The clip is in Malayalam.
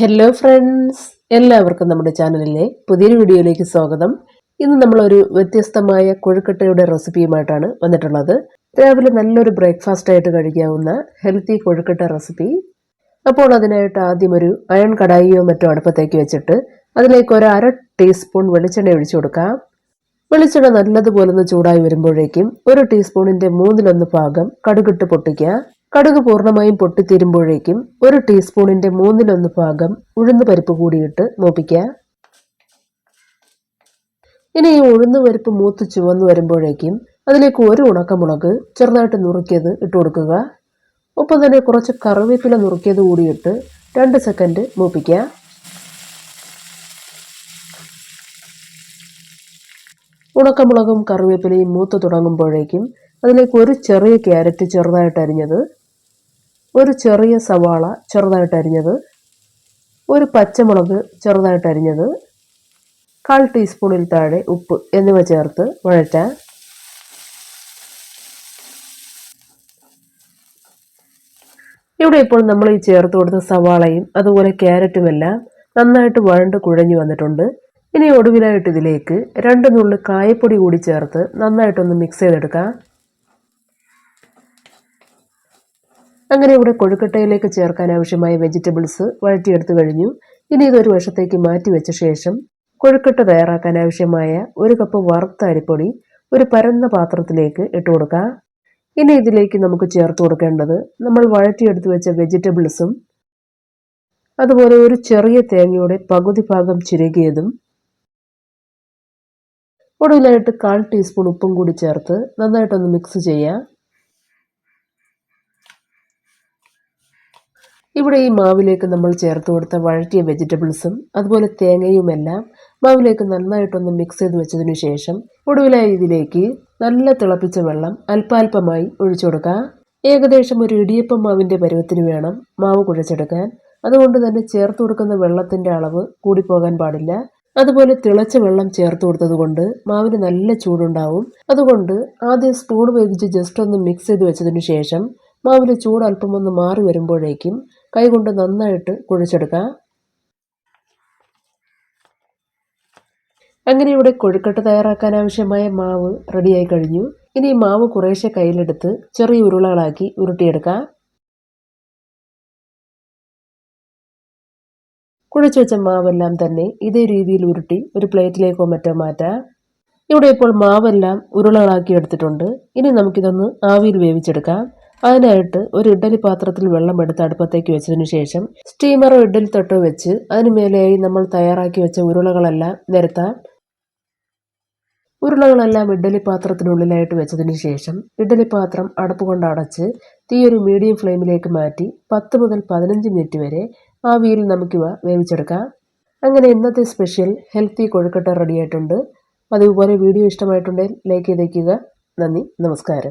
ഹലോ ഫ്രണ്ട്സ് എല്ലാവർക്കും നമ്മുടെ ചാനലിലെ പുതിയൊരു വീഡിയോയിലേക്ക് സ്വാഗതം. ഇന്ന് നമ്മളൊരു വ്യത്യസ്തമായ കൊഴുക്കട്ടയുടെ റെസിപ്പിയുമായിട്ടാണ് വന്നിട്ടുള്ളത്. രാവിലെ നല്ലൊരു ബ്രേക്ക്ഫാസ്റ്റ് ആയിട്ട് കഴിക്കാവുന്ന ഹെൽത്തി കൊഴുക്കട്ട റെസിപ്പി. അപ്പോൾ അതിനായിട്ട് ആദ്യം ഒരു അയൺ കടായിയോ മറ്റോ അടുപ്പത്തേക്ക് വെച്ചിട്ട് അതിലേക്ക് ഒരു അര ടീസ്പൂൺ വെളിച്ചെണ്ണ ഒഴിച്ചു കൊടുക്കാം. വെളിച്ചെണ്ണ നല്ലതുപോലെ ഒന്ന് ചൂടായി വരുമ്പോഴേക്കും ഒരു ടീസ്പൂണിന്റെ മൂന്നിലൊന്ന് ഭാഗം കടുകിട്ട് പൊട്ടിക്കുക. കടുക് പൂർണമായും പൊട്ടിത്തീരുമ്പോഴേക്കും ഒരു ടീസ്പൂണിന്റെ മൂന്നിലൊന്ന് ഭാഗം ഉഴുന്ന് പരിപ്പ് കൂടിയിട്ട് മൂപ്പിക്കുക. ഇനി ഈ ഉഴുന്ന് പരിപ്പ് മൂത്ത് ചുവന്നു വരുമ്പോഴേക്കും അതിലേക്ക് ഒരു ഉണക്കമുളക് ചെറുതായിട്ട് നുറുക്കിയത് ഇട്ട് കൊടുക്കുക. ഒപ്പം തന്നെ കുറച്ച് കറിവേപ്പില നുറുക്കിയത് കൂടിയിട്ട് രണ്ട് സെക്കൻഡ് മൂപ്പിക്കുക. ഉണക്കമുളകും കറിവേപ്പിലയും മൂത്ത് തുടങ്ങുമ്പോഴേക്കും അതിലേക്ക് ഒരു ചെറിയ ക്യാരറ്റ് ചെറുതായിട്ട് അരിഞ്ഞത് ഒരു ചെറിയ സവാള ചെറുതായിട്ട് അരിഞ്ഞത് ഒരു പച്ചമുളക് ചെറുതായിട്ട് അരിഞ്ഞത് കാൽ ടീസ്പൂണിൽ താഴെ ഉപ്പ് എന്നിവ ചേർത്ത് വഴറ്റാൻ ഇവിടെ ഇപ്പോൾ നമ്മൾ ഈ ചേർത്ത് കൊടുത്ത സവാളയും അതുപോലെ ക്യാരറ്റുമെല്ലാം നന്നായിട്ട് വഴണ്ട് കുഴഞ്ഞു വന്നിട്ടുണ്ട്. ഇനി ഒടുവിലായിട്ട് ഇതിലേക്ക് രണ്ട് നുള്ളു കായപ്പൊടി കൂടി ചേർത്ത് നന്നായിട്ടൊന്ന് മിക്സ് ചെയ്തെടുക്കാം. അങ്ങനെ ഇവിടെ കൊഴുക്കട്ടയിലേക്ക് ചേർക്കാൻ ആവശ്യമായ വെജിറ്റബിൾസ് വഴറ്റിയെടുത്തു കഴിഞ്ഞു. ഇനി ഇതൊരു വശത്തേക്ക് മാറ്റി വെച്ച ശേഷം കൊഴുക്കട്ട തയ്യാറാക്കാൻ ആവശ്യമായ ഒരു കപ്പ് വറുത്ത അരിപ്പൊടി ഒരു പരന്ന പാത്രത്തിലേക്ക് ഇട്ട് കൊടുക്കുക ഇനി ഇതിലേക്ക് നമുക്ക് ചേർത്ത് കൊടുക്കേണ്ടത് നമ്മൾ വഴറ്റിയെടുത്ത് വെച്ച വെജിറ്റബിൾസും അതുപോലെ ഒരു ചെറിയ തേങ്ങയുടെ പകുതി ഭാഗം ചുരുകിയതും ഒടുവിലായിട്ട് കാൽ ടീസ്പൂൺ ഉപ്പും കൂടി ചേർത്ത് നന്നായിട്ടൊന്ന് മിക്സ് ചെയ്യാം ഇവിടെ ഈ മാവിലേക്ക് നമ്മൾ ചേർത്ത് കൊടുത്ത വഴറ്റിയ വെജിറ്റബിൾസും അതുപോലെ തേങ്ങയുമെല്ലാം മാവിലേക്ക് നന്നായിട്ടൊന്ന് മിക്സ് ചെയ്ത് വെച്ചതിനു ശേഷം ഒടുവിലായി ഇതിലേക്ക് നല്ല തിളപ്പിച്ച വെള്ളം അല്പാൽപമായി ഒഴിച്ചു കൊടുക്കുക ഏകദേശം ഒരു ഇടിയപ്പം മാവിന്റെ പരുവത്തിന് വേണം മാവ് കുഴച്ചെടുക്കാൻ. അതുകൊണ്ട് തന്നെ ചേർത്ത് കൊടുക്കുന്ന വെള്ളത്തിന്റെ അളവ് കൂടിപ്പോകാൻ പാടില്ല. അതുപോലെ തിളച്ച വെള്ളം ചേർത്ത് കൊടുത്തത് കൊണ്ട് മാവിന് നല്ല ചൂടുണ്ടാവും. അതുകൊണ്ട് ആദ്യം സ്പൂൺ ഉപയോഗിച്ച് ജസ്റ്റ് ഒന്ന് മിക്സ് ചെയ്ത് വെച്ചതിനു ശേഷം മാവിലെ ചൂട് അല്പം ഒന്ന് മാറി വരുമ്പോഴേക്കും കൈകൊണ്ട് നന്നായിട്ട് കുഴച്ചെടുക്കുക അങ്ങനെ ഇവിടെ കൊഴുക്കട്ട തയ്യാറാക്കാൻ ആവശ്യമായ മാവ് റെഡിയായി കഴിഞ്ഞു. ഇനി മാവ് കുറേശ്ശെ കയ്യിലെടുത്ത് ചെറിയ ഉരുളകളാക്കി ഉരുട്ടിയെടുക്കാം. കുഴച്ചു വെച്ച മാവെല്ലാം തന്നെ ഇതേ രീതിയിൽ ഉരുട്ടി ഒരു പ്ലേറ്റിലേക്കോ മറ്റോ മാറ്റാം. ഇവിടെ ഇപ്പോൾ മാവെല്ലാം ഉരുളകളാക്കി എടുത്തിട്ടുണ്ട്. ഇനി നമുക്കിതൊന്ന് ആവിയിൽ വേവിച്ചെടുക്കാം. അതിനായിട്ട് ഒരു ഇഡ്ഡലി പാത്രത്തിൽ വെള്ളം എടുത്ത് അടുപ്പത്തേക്ക് വെച്ചതിനു ശേഷം സ്റ്റീമറോ ഇഡ്ഡലി തൊട്ടോ വെച്ച് അതിന് മേലെയായി നമ്മൾ തയ്യാറാക്കി വെച്ച ഉരുളകളെല്ലാം നിരത്താം. ഉരുളകളെല്ലാം ഇഡ്ഡലി പാത്രത്തിനുള്ളിലായിട്ട് വെച്ചതിന് ശേഷം ഇഡ്ഡലി പാത്രം അടപ്പ് കൊണ്ട് അടച്ച് തീ ഒരു മീഡിയം ഫ്ലെയിമിലേക്ക് മാറ്റി പത്ത് മുതൽ പതിനഞ്ച് മിനിറ്റ് വരെ ആവിയിൽ നമുക്കിവ വേവിച്ചെടുക്കാം. അങ്ങനെ ഇന്നത്തെ സ്പെഷ്യൽ ഹെൽത്തി കൊഴുക്കട്ട റെഡിയായിട്ടുണ്ട് അതുപോലെ വീഡിയോ ഇഷ്ടമായിട്ടുണ്ടെങ്കിൽ ലൈക്ക് ചെയ്തേക്കുക. നന്ദി. നമസ്കാരം.